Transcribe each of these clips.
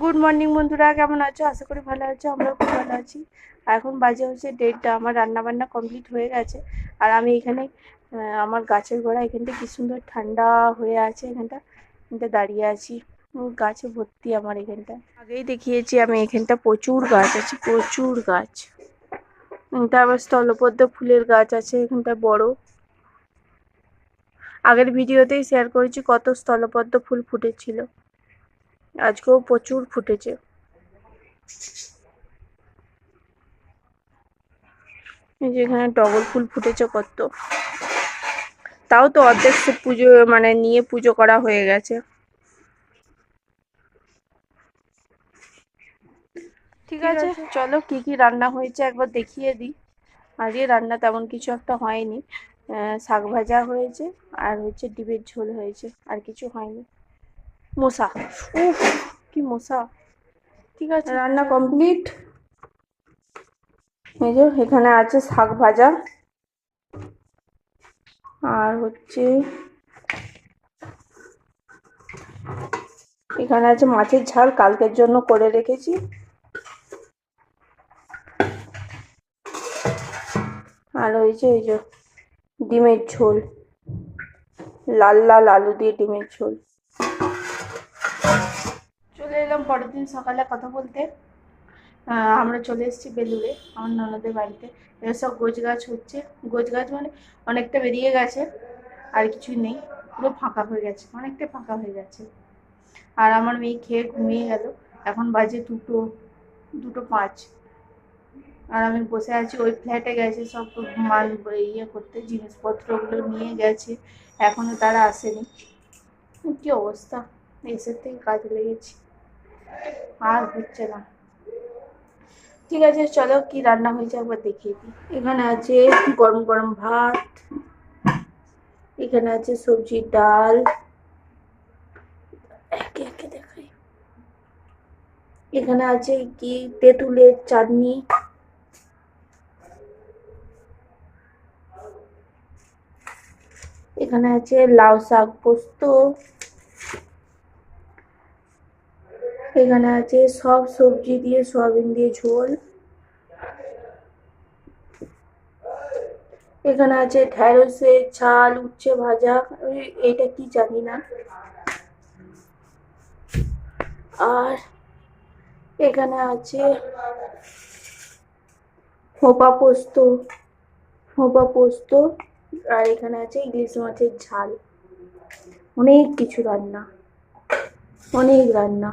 Good morning বন্ধুরা। কেমন আছো? আশা করি ভালো আছো, আমরাও খুব ভালো আছি। এখন বাজে হচ্ছে ডেটটা আমার রান্না বান্না কমপ্লিট হয়ে গেছে। আর আমি এখানে আমার গাছের গোড়া এখানটা কি সুন্দর ঠান্ডা হয়ে আছে এখানটা এখানটা দাঁড়িয়ে আছি। গাছে ভর্তি আমার এখানটা। আগেই দেখিয়েছি আমি এখানটা প্রচুর গাছ আছে, প্রচুর গাছ। এটা আবার স্থলপদ্ম ফুলের গাছ আছে, এখানটা বড়। আগের ভিডিওতেই শেয়ার করেছি কত স্থলপদ্ম ফুল ফুটেছিল। আজকেও প্রচুর ফুটেছে। এই যে এখানে টগর ফুল ফুটেছে কত। তাও তো অর্ধেক পুজো মানে নিয়ে পুজো করা হয়ে গেছে। ঠিক আছে চলো কি কি রান্না হয়েছে একবার দেখিয়ে দিই। আজকে রান্না তেমন কিছু একটা হয়নি। শাক ভাজা হয়েছে আর হচ্ছে ডিমের ঝোল হয়েছে আর কিছু হয়নি। মশা। উফ, কি মশা। ঠিক আছে। রান্না কমপ্লিট? এই যে, এখানে আছে শাক ভাজা। আর হচ্ছে এখানে আছে মাছের ঝাল, কালকের জন্য করে রেখেছি। আর ওই যে, এই যে, ডিমের ঝোল। লাল লাল আলু দিয়ে ডিমের ঝোল। চলে এলাম পরের দিন সকালে কথা বলতে। আমরা চলে এসেছি বেলুড়ে, আমার ননদের বাড়িতে। এবার সব গোছ গাছ হচ্ছে। গোছ গাছ মানে অনেকটা বেরিয়ে গেছে, আর কিছুই নেই। পুরো ফাঁকা হয়ে গেছে, অনেকটা ফাঁকা হয়ে গেছে। আর আমার মেয়ে খেয়ে ঘুমিয়ে গেল। এখন বাজে দুটো দুটো পাঁচ। আর আমি বসে আছি, ওই ফ্ল্যাটে গেছে, সব মাল ইয়ে করতে, জিনিসপত্রগুলো নিয়ে গেছে। এখনও তারা আসেনি। কি অবস্থা? এসের থেকে কাজ লেগেছি। আর হচ্ছে না। ঠিক আছে, চলো কি রান্না হয়েছে একবার দেখিয়ে দিই। এখানে আছে গরম গরম ভাত, এখানে আছে সবজি ডাল। একে একে দেখাই। এখানে আছে কি? তেঁতুলের চাটনি। এখানে আছে লাউ শাক পোস্ত। এখানে আছে সব সবজি দিয়ে সয়াবিন দিয়ে ঝোল। এখানে আছে ঢ্যাঁড়সের ঝাল উচ্ছে ভাজা এটা কি জানি না। আর এখানে আছে হোপা পোস্ত হোপা পোস্ত, আর এখানে আছে ইলিশ মাছের ঝাল। অনেক কিছু রান্না, অনেক রান্না।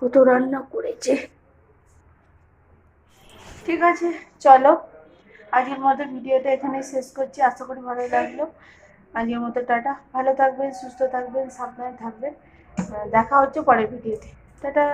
কত রান্না করেছে। ঠিক আছে, চলো। আজকের মতো ভিডিওটা এখানে শেষ করছি। আশা করি ভালো লাগল। আজকের মতো টাটা। ভালো থাকবেন, সুস্থ থাকবেন, সাবধানে থাকবেন। দেখা হচ্ছে পরের ভিডিওতে। টাটা।